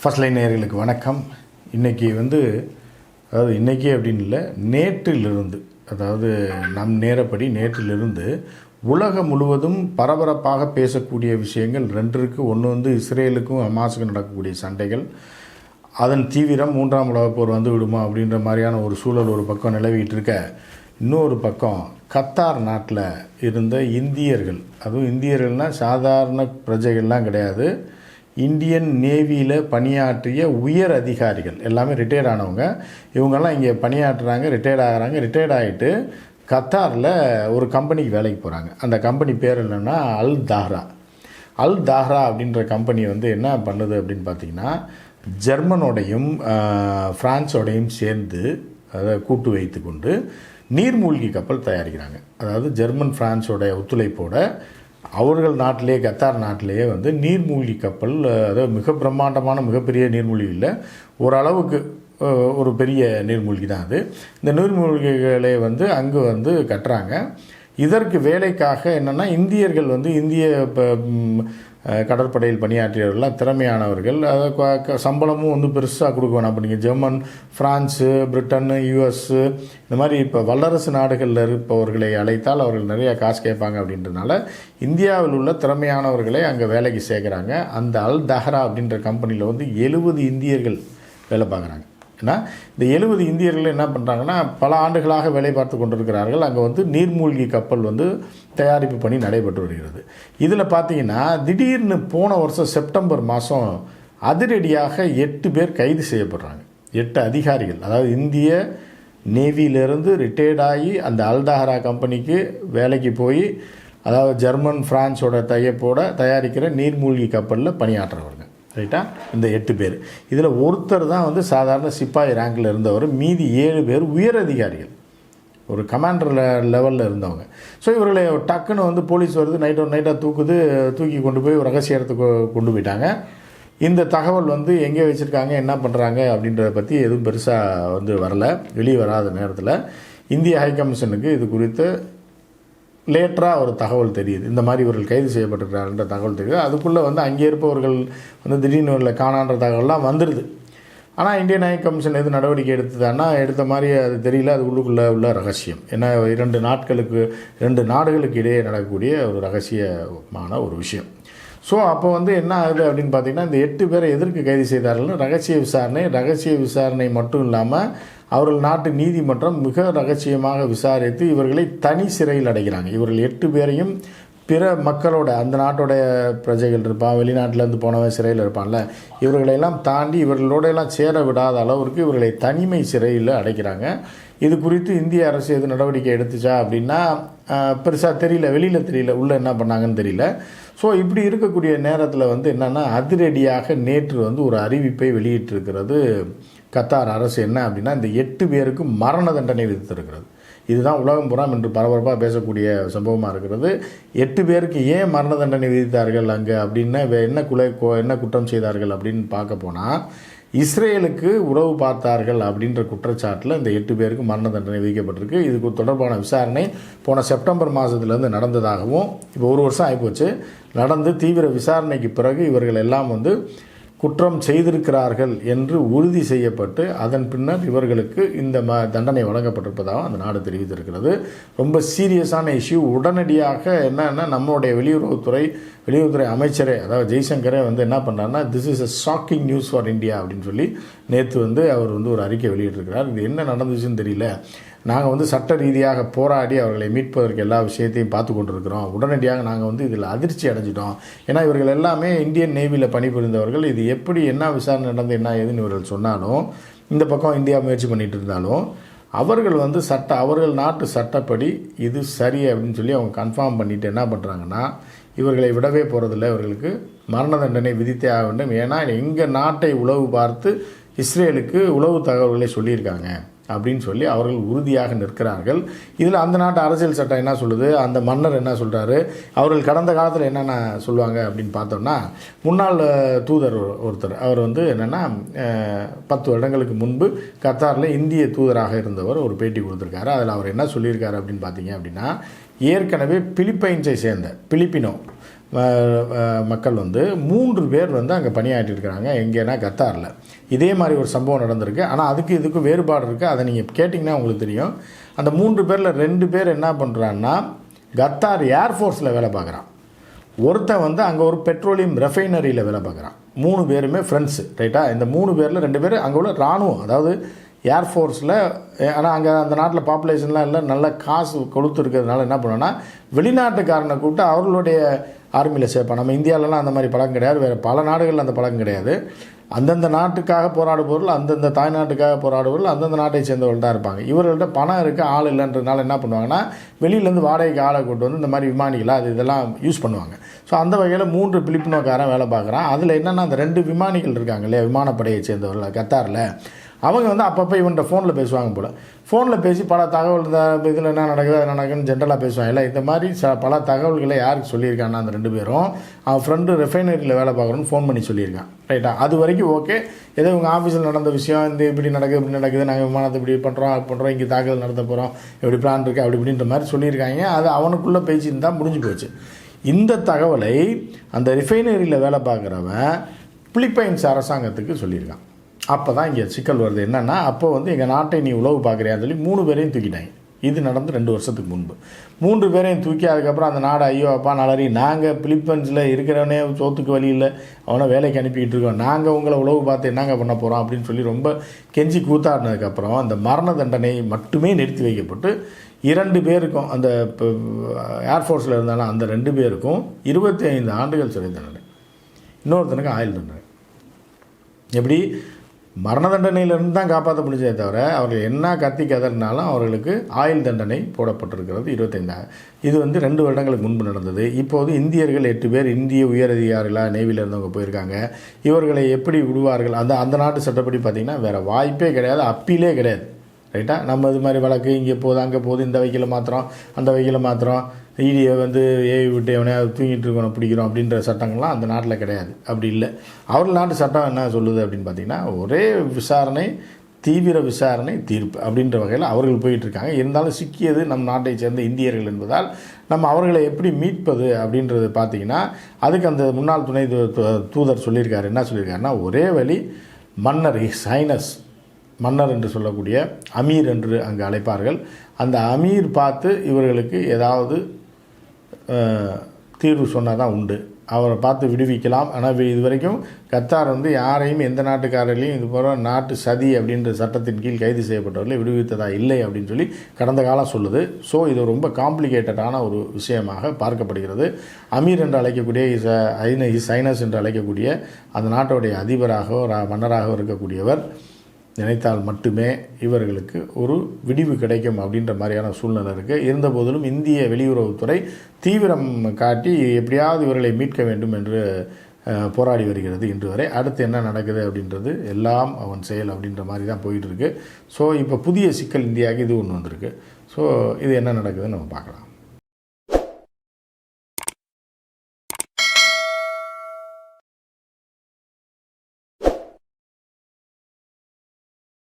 First line நேர்களுக்கு வணக்கம். இன்றைக்கி வந்து அதாவது இன்றைக்கி அப்படின்னு இல்லை நேற்றிலிருந்து அதாவது நம் நேரப்படி நேற்றிலிருந்து உலகம் முழுவதும் பரபரப்பாக பேசக்கூடிய விஷயங்கள் ரெண்டு இருக்குது ஒன்று வந்து இஸ்ரேலுக்கும் ஹமாஸுக்கும் நடக்கக்கூடிய சண்டைகள். அதன் தீவிரம் மூன்றாம் உலகப் போர் வந்து விடுமா அப்படின்ற மாதிரியான ஒரு சூழல் ஒரு பக்கம் நிலவிக்கிட்டு இருக்க. இன்னொரு பக்கம் கத்தார் நாட்டில் இருந்த இந்தியர்கள் அதுவும் இந்தியர்கள்னால் சாதாரண பிரஜைகள்லாம் கிடையாது. இந்தியன் நேவியில் பணியாற்றிய உயர் அதிகாரிகள் எல்லாமே ரிட்டையர்ட் ஆனவங்க. இவங்கெல்லாம் இங்கே பணியாற்றுறாங்க ரிட்டையர்ட் ஆகிறாங்க. ரிட்டையர்ட் ஆகிட்டு கத்தாரில் ஒரு கம்பெனிக்கு வேலைக்கு போகிறாங்க அந்த கம்பெனி பேர் என்னென்னா அல் தாஹ்ரா. அல் தாஹ்ரா அப்படின்ற கம்பெனி வந்து என்ன பண்ணுது அப்படின்னு பார்த்தீங்கன்னா ஜெர்மனோடையும் ஃப்ரான்ஸோடையும் சேர்ந்து அதை கூட்டு வைத்து கொண்டு நீர்மூழ்கி கப்பல் தயாரிக்கிறாங்க. அதாவது ஜெர்மன் ஃப்ரான்ஸோட ஒத்துழைப்போட அவர்கள் நாட்டிலே கத்தார் நாட்டிலேயே வந்து நீர்மூழ்கி கப்பல் அதாவது மிக பிரம்மாண்டமான மிகப்பெரிய நீர்மூழ்கி இல்லை. ஓரளவுக்கு ஒரு பெரிய நீர்மூழ்கி தான் அது. இந்த நீர்மூழ்கிகளை வந்து அங்கே வந்து கட்டுறாங்க. இதற்கு வேலைக்காக என்னென்னா இந்தியர்கள் வந்து இந்திய இப்போ கடற்படையில் பணியாற்றியவர்கள்லாம் திறமையானவர்கள். அதை சம்பளமும் வந்து பெருசாக கொடுக்க வேணாம். இப்போ நீங்கள் ஜெர்மன் ஃப்ரான்ஸு பிரிட்டன் யூஎஸ்ஸு இந்த மாதிரி இப்போ வல்லரசு நாடுகளில் இருப்பவர்களை அழைத்தால் அவர்கள் நிறையா காசு கேட்பாங்க அப்படின்றதுனால இந்தியாவில் உள்ள திறமையானவர்களை அங்கே வேலைக்கு சேர்க்குறாங்க. அந்த அல் தஹ்ரா அப்படின்ற கம்பெனியில் வந்து எழுபது இந்தியர்கள் வேலை பார்க்குறாங்க. ஏன்னா இந்த எழுபது இந்தியர்கள் என்ன பண்ணுறாங்கன்னா பல ஆண்டுகளாக வேலை பார்த்து கொண்டிருக்கிறார்கள். அங்கே வந்து நீர்மூழ்கி கப்பல் வந்து தயாரிப்பு பணி நடைபெற்று வருகிறது. இதில் பார்த்தீங்கன்னா திடீர்னு போன வருஷம் செப்டம்பர் மாதம் அதிரடியாக எட்டு பேர் கைது செய்யப்படுறாங்க. எட்டு அதிகாரிகள். அதாவது இந்திய நேவியிலிருந்து ரிட்டையர்ட் ஆகி அந்த அல்தாஹரா கம்பெனிக்கு வேலைக்கு போய் அதாவது ஜெர்மன் பிரான்ஸோட தையப்போட தயாரிக்கிற நீர்மூழ்கி கப்பலில் பணியாற்றவர்கள். ரைட்டா? இந்த எட்டு பேர். இதில் ஒருத்தர் தான் வந்து சாதாரண சிப்பாய் ரேங்கில் இருந்தவர். மீதி ஏழு பேர் உயர் அதிகாரிகள். ஒரு கமாண்டர் லெவலில் இருந்தவங்க. ஸோ இவர்களை டக்குன்னு வந்து போலீஸ் வருது. நைட் ஒரு நைட்டாக தூக்குது. தூக்கி கொண்டு போய் ஒரு ரகசிய இடத்துக்கு கொண்டு போயிட்டாங்க. இந்த தகவல் வந்து எங்கே வச்சுருக்காங்க என்ன பண்ணுறாங்க அப்படின்றத பற்றி எதுவும் பெருசாக வந்து வரல. வெளியே வராத நேரத்தில். இந்திய ஹை கமிஷனுக்கு இது குறித்து லேட்டராக ஒரு தகவல் தெரியுது. இந்த மாதிரி இவர்கள் கைது செய்யப்பட்டிருக்கிறார்ன்ற தகவல் தெரியுது. அதுக்குள்ளே வந்து அங்கே இருப்பவர்கள் வந்து திடீர்னு இல்லை காணான்ற தகவல்லாம் வந்துடுது ஆனால் இந்தியன் ஐ கமிஷன் எது நடவடிக்கை எடுத்ததுன்னா எடுத்த மாதிரி அது தெரியல. அது உள்ளுக்குள்ளே உள்ள ரகசியம். ஏன்னா இரண்டு நாட்களுக்கு ரெண்டு நாடுகளுக்கு இடையே நடக்கக்கூடிய ஒரு ரகசியமான ஒரு விஷயம். ஸோ அப்போ வந்து என்ன ஆகுது அப்படின்னு பார்த்தீங்கன்னா இந்த எட்டு பேரை எதற்கு கைது செய்தார்கள்னு ரகசிய விசாரணை ரகசிய விசாரணை மட்டும் இல்லாமல் அவர்கள் நாட்டு நீதிமன்றம் மிக ரகசியமாக விசாரித்து இவர்களை தனி சிறையில் அடைகிறாங்க. இவர்கள் எட்டு பேரையும் பிற மக்களோட அந்த நாட்டோடைய பிரஜைகள் இருப்பான் வெளிநாட்டிலேருந்து போனவன் சிறையில் இருப்பான்ல. இவர்களையெல்லாம் தாண்டி இவர்களோட எல்லாம் சேர விடாத அளவிற்கு இவர்களை தனிமை சிறையில் அடைக்கிறாங்க. இது குறித்து இந்திய அரசு எது நடவடிக்கை எடுத்துச்சா அப்படின்னா பெருசாக தெரியல வெளியில் தெரியல உள்ளே என்ன பண்ணாங்கன்னு தெரியல. ஸோ இப்படி இருக்கக்கூடிய நேரத்தில் வந்து என்னென்னா அதிரடியாக நேற்று வந்து ஒரு அறிவிப்பை வெளியிட்டிருக்கிறது கத்தார் அரசு என்ன அப்படின்னா இந்த எட்டு பேருக்கு மரண தண்டனை விதித்திருக்கிறது. இதுதான் உலகம் புறம் என்று பரபரப்பாக பேசக்கூடிய சம்பவமாக இருக்கிறது. எட்டு பேருக்கு ஏன் மரண தண்டனை விதித்தார்கள் அங்கே அப்படின்னு வே- என்ன குலை என்ன குற்றம் செய்தார்கள் அப்படின்னு பார்க்க போனால் இஸ்ரேலுக்கு உறவு பார்த்தார்கள் அப்படின்ற குற்றச்சாட்டில் இந்த எட்டு பேருக்கு மரண தண்டனை விதிக்கப்பட்டிருக்கு. இதுக்கு தொடர்பான விசாரணை போன செப்டம்பர் மாதத்துலேருந்து நடந்ததாகவும் இப்போ ஒரு வருஷம் ஆகிப்போச்சு நடந்து தீவிர விசாரணைக்கு பிறகு இவர்கள் எல்லாம் வந்து குற்றம் செய்திருக்கிறார்கள் என்று உறுதி செய்யப்பட்டு அதன் பின்னர் இவர்களுக்கு இந்த ம தண்டனை வழங்கப்பட்டிருப்பதாக அந்த நாடு தெரிவித்திருக்கிறது. ரொம்ப சீரியஸான இஷ்யூ. உடனடியாக என்னன்னா நம்மளுடைய வெளியுறவுத்துறை வெளியுறவுத்துறை அமைச்சரே அதாவது ஜெய்சங்கரே வந்து என்ன பண்ணாருன்னா this is a shocking news for India அப்படின்னு சொல்லி நேற்று வந்து அவர் வந்து ஒரு அறிக்கை வெளியிட்டிருக்கிறார். இது என்ன நடந்துச்சுன்னு தெரியல. நாங்கள் வந்து சட்ட ரீதியாக போராடி அவர்களை மீட்பதற்கு எல்லா விஷயத்தையும் பார்த்து கொண்டிருக்கிறோம். உடனடியாக நாங்கள் வந்து இதில் அதிர்ச்சி அடைஞ்சிட்டோம். ஏன்னா இவர்கள் எல்லாமே இந்தியன் நேவியில் பணிபுரிந்தவர்கள். இது எப்படி என்ன விசாரணை நடந்து என்ன ஏதுன்னு இவர்கள் சொன்னாலும் இந்த பக்கம் இந்தியா முயற்சி பண்ணிகிட்டு இருந்தாலும் அவர்கள் வந்து சட்ட அவர்கள் நாட்டு சட்டப்படி இது சரி அப்படின்னு சொல்லி அவங்க கன்ஃபார்ம் பண்ணிவிட்டு என்ன பண்ணுறாங்கன்னா இவர்களை விடவே போகிறதில்ல இவர்களுக்கு மரண தண்டனை விதித்தே ஆக வேண்டும். ஏன்னா எங்கள் நாட்டை உளவு பார்த்து இஸ்ரேலுக்கு உளவு தகவல்களை சொல்லியிருக்காங்க. அப்படின்னு சொல்லி அவர்கள் உறுதியாக நிற்கிறார்கள். இதில் அந்த நாட்டு அரசியல் சட்டம் என்ன சொல்லுது? அந்த மன்னர் என்ன சொல்கிறாரு அவர்கள் கடந்த காலத்தில் என்னென்ன சொல்லுவாங்க அப்படின்னு பார்த்தோம்னா முன்னாள் தூதர் ஒருத்தர். அவர் வந்து என்னென்னா பத்து வருடங்களுக்கு முன்பு கத்தாரில் இந்திய தூதராக இருந்தவர் ஒரு பேட்டி கொடுத்துருக்காரு. அதில் அவர் என்ன சொல்லியிருக்காரு அப்படின்னு பார்த்தீங்க அப்படின்னா ஏற்கனவே பிலிப்பைன்ஸை சேர்ந்த பிலிப்பினோ மக்கள் வந்து மூன்று பேர் வந்து அங்கே பணியாற்றிருக்கிறாங்க எங்கேனா கத்தாரில். இதே மாதிரி ஒரு சம்பவம் நடந்திருக்கு. ஆனால் அதுக்கு இதுக்கு வேறுபாடு இருக்குது அதை நீங்கள் கேட்டிங்கன்னா உங்களுக்கு தெரியும். அந்த மூன்று பேரில் ரெண்டு பேர் என்ன பண்ணுறான்னா கத்தார் ஏர்ஃபோர்ஸில் வேலை பார்க்குறான். ஒருத்தன் வந்து அங்கே ஒரு பெட்ரோலியம் ரெஃபைனரியில் வேலை பார்க்குறான். மூணு பேருமே ஃப்ரெண்ட்ஸு ரைட்டா இந்த மூணு பேரில் ரெண்டு பேர் அங்கே உள்ள இராணுவம் அதாவது ஏர்ஃபோர்ஸில் ஆனால் அங்கே அந்த நாட்டில் பாப்புலேஷன்லாம் இல்லை நல்ல காசு கொடுத்துருக்கிறதுனால என்ன பண்ணுன்னா வெளிநாட்டுக்காரனை கூப்பிட்டு அவர்களுடைய ஆர்மியில் சேர்ப்பான் நம்ம இந்தியாவிலலாம் அந்த மாதிரி பழக்கம் கிடையாது வேறு பல நாடுகளில் அந்த பழக்கம் கிடையாது. அந்தந்த நாட்டுக்காக போராடுபவர்கள் அந்தந்த தாய்நாட்டுக்காக போராடுபவர்கள் அந்தந்த நாட்டை சேர்ந்தவர்கள் தான் இருப்பாங்க. இவர்கள்ட்ட பணம் இருக்குது ஆள் இல்லைன்றதுனால என்ன பண்ணுவாங்கன்னா வெளியிலேருந்து வாடகைக்கு ஆளை கொண்டு வந்து இந்த மாதிரி விமானிகளை அது இதெல்லாம் யூஸ் பண்ணுவாங்க. ஸோ அந்த வகையில் மூன்று பிலிப்பினோக்காரன் வேலை பார்க்குறான். அதில் என்னென்னா அந்த ரெண்டு விமானிகள் இருக்காங்க இல்லையா விமானப்படையை சேர்ந்தவர்கள் கத்தாரில். அவங்க வந்து அப்பப்போ இவன்கிட்ட ஃபோனில் பேசுவாங்க போல். ஃபோனில் பேசி பல தகவல் இந்த இதில் என்ன நடக்குது அது என்ன நடக்குதுன்னு ஜென்ரலாக பேசுவாங்க. இல்லை இந்த மாதிரி ச பல தகவல்களை யாருக்கு சொல்லியிருக்கான்னா அந்த ரெண்டு பேரும் அவன் ஃப்ரெண்டு ரிஃபைனரியில் வேலை பார்க்குறோன்னு ஃபோன் பண்ணி சொல்லியிருக்கான். ரைட்டா அது வரைக்கும் ஓகே ஏதோ உங்கள் ஆஃபீஸில் நடந்த விஷயம் இந்த இப்படி நடக்குது இப்படி நடக்குது நாங்கள் விமானத்தை இப்படி பண்ணுறோம் அது பண்ணுறோம் இங்கே தாக்குதல் நடத்த போகிறோம் இப்படி பிளான் இருக்குது அப்படி இப்படின்ற மாதிரி சொல்லியிருக்காங்க. அது அவனுக்குள்ளே பேசியிருந்தா முடிஞ்சு போச்சு. இந்த தகவலை அந்த ரிஃபைனரியில் வேலை பார்க்குறவன் பிலிப்பைன்ஸ் அரசாங்கத்துக்கு சொல்லியிருக்கான். அப்போ தான் இங்கே சிக்கல் வருது. என்னென்னா அப்போ வந்து எங்கள் நாட்டை நீ உழவு பார்க்குறியான்னு சொல்லி மூணு பேரையும் தூக்கிட்டாங்க. இது நடந்து ரெண்டு வருஷத்துக்கு முன்பு. மூன்று பேரையும் தூக்கி அதுக்கப்புறம் அந்த நாடு ஐயோ அப்பா நலரி நாங்கள் பிலிப்பைன்ஸில் இருக்கிறவனே சோத்துக்கு வழி இல்லை. அவனை வேலைக்கு அனுப்பிக்கிட்டு இருக்கோம். நாங்கள் உங்களை உழவு பார்த்து என்னங்க பண்ண போகிறோம் அப்படின்னு சொல்லி ரொம்ப கெஞ்சி கூத்தாடினதுக்கப்புறம் அந்த மரண தண்டனை மட்டுமே நிறுத்தி வைக்கப்பட்டு இரண்டு பேருக்கும் அந்த ஏர்ஃபோர்ஸில் இருந்தாலும் அந்த ரெண்டு பேருக்கும் இருபத்தி ஐந்து ஆண்டுகள் சிறை தண்டனை. இன்னொருத்தனுக்கு ஆயுள் தண்டனை. எப்படி? மரண தண்டனையிலிருந்து தான் காப்பாற்ற முடிஞ்சதே தவிர அவர்கள் என்ன கத்தி கதறினாலும் அவர்களுக்கு ஆயுள் தண்டனை போடப்பட்டிருக்கிறது இருபத்தைந்து. இது வந்து ரெண்டு வருடங்களுக்கு முன்பு நடந்தது. இப்போது இந்தியர்கள் எட்டு பேர் இந்திய உயரதிகாரிகளாக நேவியில் இருந்தவங்க போயிருக்காங்க. இவர்களை எப்படி விடுவார்கள்? அந்த அந்த நாட்டு சட்டப்படி பார்த்திங்கன்னா வேறு வாய்ப்பே கிடையாது அப்பீலே கிடையாது. ரைட்டாக நம்ம இது மாதிரி வழக்கு இங்கே போகுது அங்கே போகுது இந்த வைக்கில் மாத்திரம் அந்த வைக்கில் மாத்திரம் ஈடியை வந்து ஏவி விட்டு எவனையாவது தூங்கிட்டு இருக்கணும் பிடிக்கிறோம் அப்படின்ற சட்டங்கள்லாம் அந்த நாட்டில் கிடையாது. அப்படி இல்லை. அவர்கள் நாட்டு சட்டம் என்ன சொல்லுது அப்படின்னு பார்த்தீங்கன்னா ஒரே விசாரணை தீவிர விசாரணை தீர்ப்பு அப்படின்ற வகையில் அவர்கள் போயிட்டுருக்காங்க இருந்தாலும் சிக்கியது நம் நாட்டை சேர்ந்த இந்தியர்கள் என்பதால் நம்ம அவர்களை எப்படி மீட்பது அப்படின்றது பார்த்தீங்கன்னா அதுக்கு அந்த முன்னாள் துணை தூதர் சொல்லியிருக்காரு. என்ன சொல்லியிருக்காருன்னா ஒரே வழி மன்னர் சைனஸ் மன்னர் என்று சொல்லக்கூடிய அமீர் என்று அங்கு அழைப்பார்கள். அந்த அமீர் பார்த்து இவர்களுக்கு ஏதாவது தீர்வு சொன்னால் தான் உண்டு. அவரை பார்த்து விடுவிக்கலாம். ஆனால் இது வரைக்கும் கத்தார் வந்து யாரையும் எந்த நாட்டுக்காரர்களையும் இது போகிற நாட்டு சதி அப்படின்ற சட்டத்தின் கீழ் கைது செய்யப்பட்டவர்களை விடுவித்ததா இல்லை அப்படின்னு சொல்லி கடந்த காலம் சொல்லுது. ஸோ இது ரொம்ப காம்ப்ளிகேட்டடான ஒரு விஷயமாக பார்க்கப்படுகிறது. அமீர் என்று அழைக்கக்கூடிய இஸ் ஐன இஸ் ஐனஸ் என்று அழைக்கக்கூடிய அந்த நாட்டுடைய அதிபராகவோ ரா- மன்னராக இருக்கக்கூடியவர். நினைத்தால் மட்டுமே இவர்களுக்கு ஒரு விடிவு கிடைக்கும் அப்படின்ற மாதிரியான சூழ்நிலை இருக்குது இருந்தபோதிலும் இந்திய வெளியுறவுத்துறை தீவிரம் காட்டி எப்படியாவது இவர்களை மீட்க வேண்டும் என்று போராடி வருகிறது. இன்று வரை அடுத்து என்ன நடக்குது அப்படின்றது எல்லாம் அவன் செயல் அப்படின்ற மாதிரி தான் போயிட்டுருக்கு ஸோ இப்போ புதிய சிக்கல் இந்தியாவுக்கு இது ஒன்று வந்திருக்கு. ஸோ இது என்ன நடக்குதுன்னு நம்ம பார்க்கலாம்.